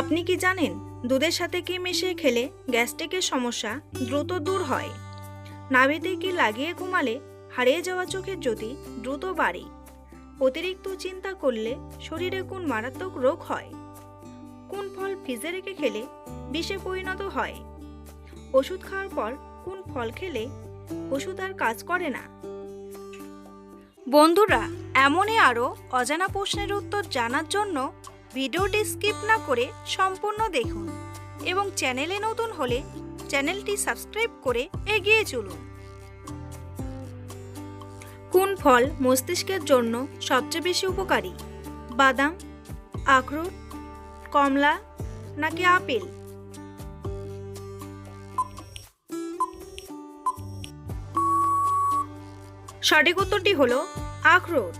আপনি কি জানেন দুধের সাথে কি মিশিয়ে খেলে গ্যাস্ট্রিকের সমস্যা দ্রুত দূর হয়? নাভিতে কি লাগিয়ে ঘুমালে হারিয়ে যাওয়া চোখের জ্যোতি দ্রুত বাড়ে। অতিরিক্ত চিন্তা করলে শরীরে কোন মারাত্মক রোগ হয়? কোন ফল ফ্রিজে রেখে খেলে বিষে পরিণত হয়? ওষুধ খাওয়ার পর কোন ফল খেলে ওষুধ আর কাজ করে না? বন্ধুরা, এমনই আরও অজানা প্রশ্নের উত্তর জানার জন্য ভিডিওটি স্কিপ না করে সম্পূর্ণ দেখুন এবং চ্যানেলে নতুন হলে চ্যানেলটি সাবস্ক্রাইব করে এগিয়ে চলুন। কোন ফল মস্তিষ্কের জন্য সবচেয়ে বেশি উপকারী? বাদাম, আখরোট, কমলা নাকি আপেল? সঠিক উত্তরটি হলো আখরোট।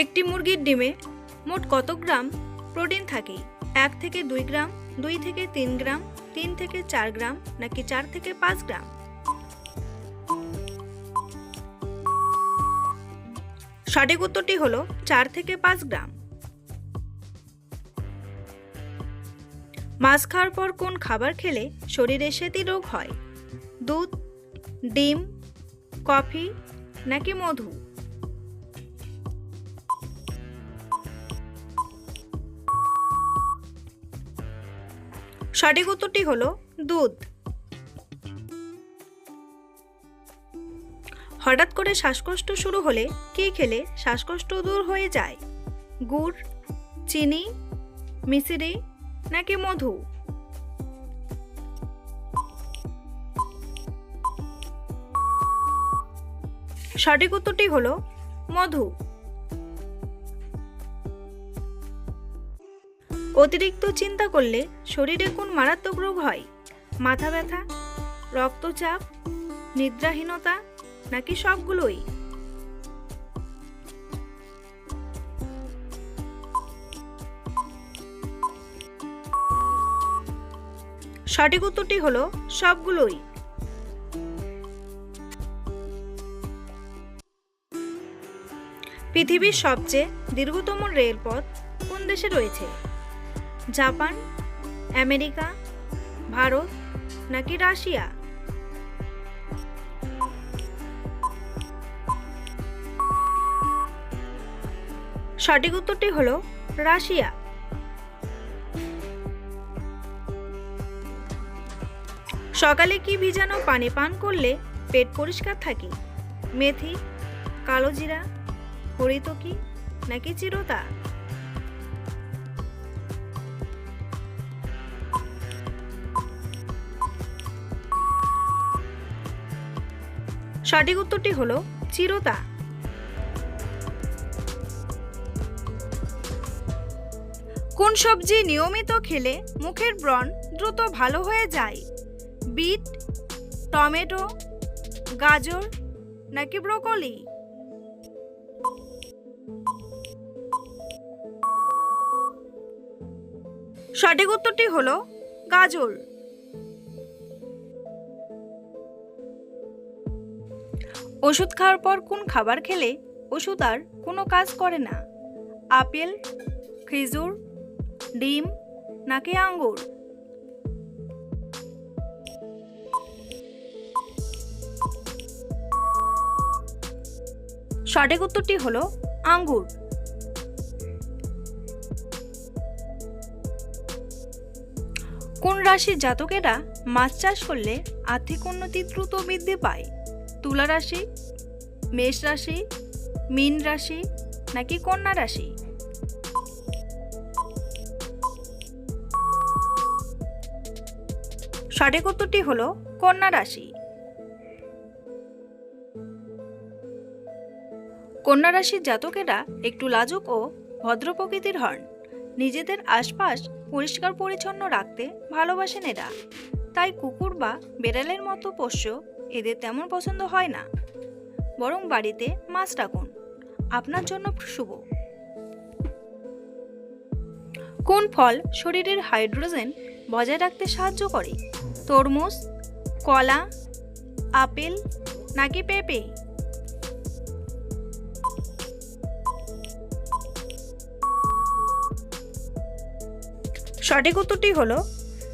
একটি মুরগির ডিমে মোট কত গ্রাম প্রোটিন থাকে এক থেকে দুই গ্রাম, দুই থেকে তিন গ্রাম, তিন থেকে চার গ্রাম, নাকি চার থেকে পাঁচ গ্রাম? সঠিক উত্তরটি হলো চার থেকে পাঁচ গ্রাম। মাছ খাওয়ার পর কোন খাবার খেলে শরীরে সেতি রোগ হয়? দুধ, ডিম, কফি, নাকি মধু? সঠিক উত্তরটি হলো দুধ। হঠাৎ করে শ্বাসকষ্ট শুরু হলে কি খেলে শ্বাসকষ্ট দূর হয়ে যায়? গুড়, চিনি, মিশ্রি নাকি মধু? সঠিক উত্তরটি হলো মধু। অতিরিক্ত চিন্তা করলে শরীরে কোন মারাত্মক রোগ হয়? মাথা ব্যথা, রক্তচাপ, নিদ্রাহীনতা নাকি সবগুলোই? সঠিক উত্তরটি হলো সবগুলোই। পৃথিবীর সবচেয়ে দীর্ঘতম রেলপথ কোন দেশে রয়েছে? জাপান, আমেরিকা, ভারত নাকি রাশিয়া? সঠিক উত্তরটি হলো রাশিয়া। সকালে কি ভিজানো পানি পান করলে পেট পরিষ্কার থাকে? মেথি কালো জিরা হরিতকি নাকি চিরতা? সঠিক উত্তরটি হল চিরতা। কোন সবজি নিয়মিত খেলে মুখের ব্রণ দ্রুত ভালো হয়ে যায়? বিট, টমেটো, গাজর নাকি ব্রোকলি? সঠিক উত্তরটি হলো গাজর। ওষুধ খাওয়ার পর কোন খাবার খেলে ওষুধ আর কোনো কাজ করে না? আপেল, খেজুর, ডিম নাকি আঙ্গুর? সঠিক উত্তরটি হলো আঙ্গুর। কোন রাশির জাতকেরা মাছ চাষ করলে আর্থিক উন্নতি দ্রুত বৃদ্ধি পায়? তুলা রাশি, মেষ রাশি, মীন রাশি নাকি কন্যা রাশি? সঠিক উত্তরটি হলো কন্যা রাশি। কন্যা রাশির জাতকেরা একটু লাজুক ও ভদ্র প্রকৃতির হন। নিজেদের আশপাশ পরিষ্কার পরিচ্ছন্ন রাখতে ভালোবাসেন এরা। তাই কুকুর বা বেড়ালের মতো পোষ্য এদের তেমন পছন্দ হয় না। বরং বাড়িতে মাছ রাখুন আপনার জন্য শুভ। কোন ফল শরীরের হাইড্রোজেন বজায় রাখতে সাহায্য করে? তরমুজ, কলা, আপেল নাকি পেঁপে? সঠিক উত্তরটি হলো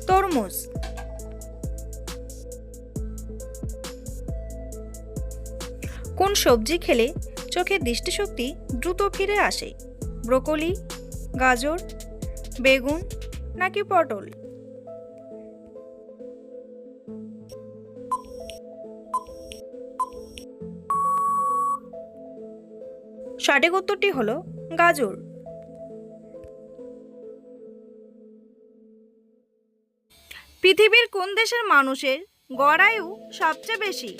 তরমুজ। কোন সবজি খেলে চোখের দৃষ্টিশক্তি দ্রুত ফিরে আসে? ব্রোকলি, গাজর, বেগুন নাকি পটল? সঠিক উত্তরটি হলো গাজর। পৃথিবীর কোন দেশের মানুষের গড় আয়ু সবচেয়ে বেশি?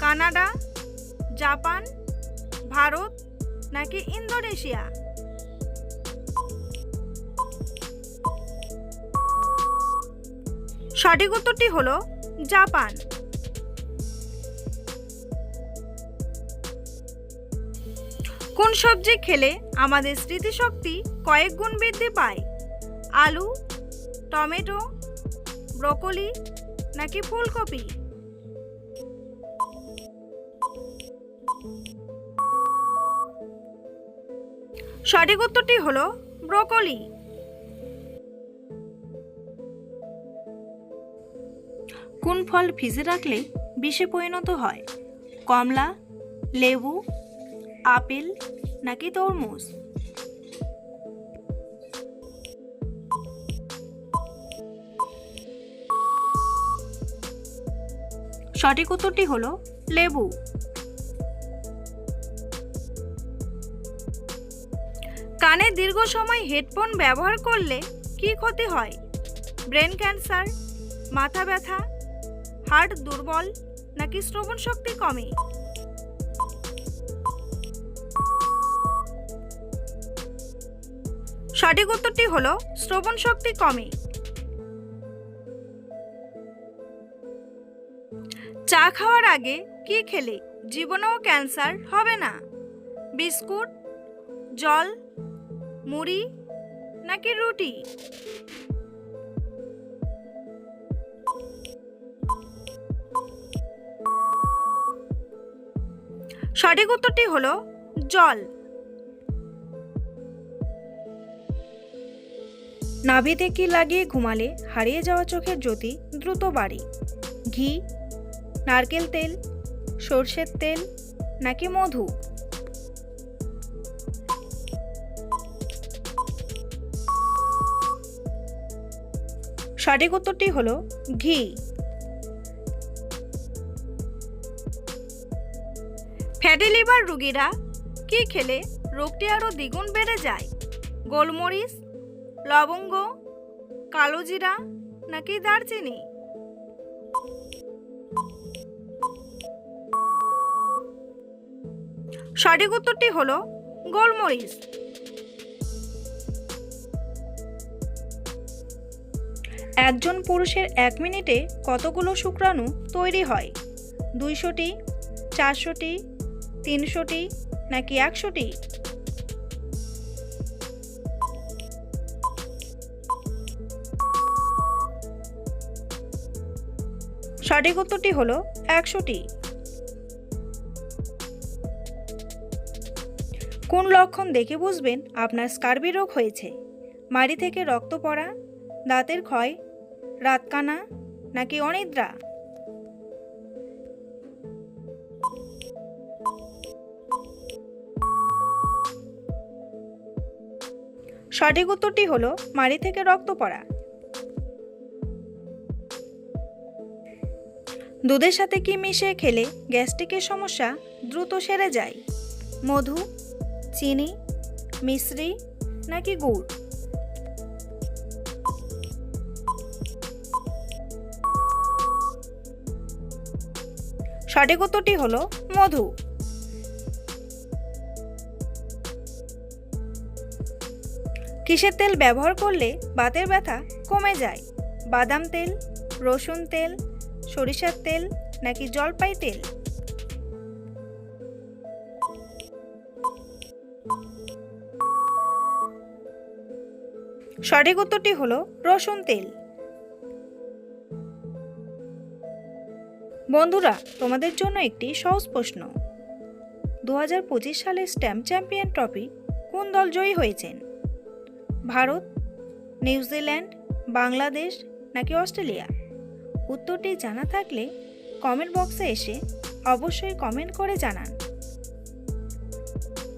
কানাডা জাপান, ভারত নাকি ইন্দোনেশিয়া? সঠিক উত্তরটি হলো জাপান। কোন সবজি খেলে আমাদের স্মৃতিশক্তি কয়েক গুণ বৃদ্ধি পায়? আলু, টমেটো, ব্রোকলি নাকি ফুলকপি? সঠিক উত্তরটি হলো ব্রোকলি। কোন ফল ভিজে রাখলে বিষে পরিণত হয়? কমলা, লেবু, আপেল নাকি তরমুজ? সঠিক উত্তরটি হলো লেবু। কানে দীর্ঘ সময় হেডফোন ব্যবহার করলে কি ক্ষতি হয়? ব্রেন ক্যান্সার, মাথা ব্যথা, হার্ট দুর্বল নাকি শ্রবণ শক্তি কমে? সঠিক উত্তরটি হলো শ্রবণ শক্তি কমে। চা খাওয়ার আগে কি খেলে? জীবনেও ক্যান্সার হবে না। বিস্কুট, জল মুড়ি নাকি রুটি? সঠিক উত্তরটি হলো জল। নাভিতে কি লাগিয়ে ঘুমালে হারিয়ে যাওয়া চোখের জ্যোতি দ্রুত বাড়ে। ঘি, নারকেল তেল, সর্ষের তেল নাকি মধু? সঠিক উত্তরটি হলো ঘি। ফ্যাটি লিভার রোগীরা কি খেলে রোগটি আরও দ্বিগুণ বেড়ে যায়? গোলমরিচ, লবঙ্গ, কালো জিরা নাকি দারচিনি? সঠিক উত্তরটি হলো গোলমরিচ। একজন পুরুষের এক মিনিটে কতগুলো শুক্রাণু তৈরি হয়? দুইশোটি, চারশোটি, তিনশোটি, নাকি একশোটি? সঠিক উত্তরটি হলো একশোটি। কোন লক্ষণ দেখে বুঝবেন আপনার স্কার্বি রোগ হয়েছে? মাড়ি থেকে রক্ত পড়া, দাঁতের ক্ষয় রাতকানা নাকি অনিদ্রা? সঠিক উত্তরটি হলো মাড়ি থেকে রক্ত পড়া। দুধের সাথে কি মিশিয়ে খেলে গ্যাস্ট্রিকের সমস্যা দ্রুত সেরে যায়? মধু, চিনি, মিশ্রি নাকি গুড়? সঠিক উত্তরটি হলো মধু। কিসের তেল ব্যবহার করলে বাতের ব্যথা কমে যায়? বাদাম তেল, রসুন তেল, সরিষার তেল নাকি জলপাই তেল? সঠিক উত্তরটি হলো রসুন তেল। বন্ধুরা, তোমাদের জন্য একটি সহজ প্রশ্ন। দু হাজার পঁচিশ সালের স্ট্যাম্প চ্যাম্পিয়ন ট্রফি কোন দল জয়ী হয়েছেন? ভারত, নিউজিল্যান্ড, বাংলাদেশ নাকি অস্ট্রেলিয়া? উত্তরটি জানা থাকলে কমেন্ট বক্সে এসে অবশ্যই কমেন্ট করে জানান।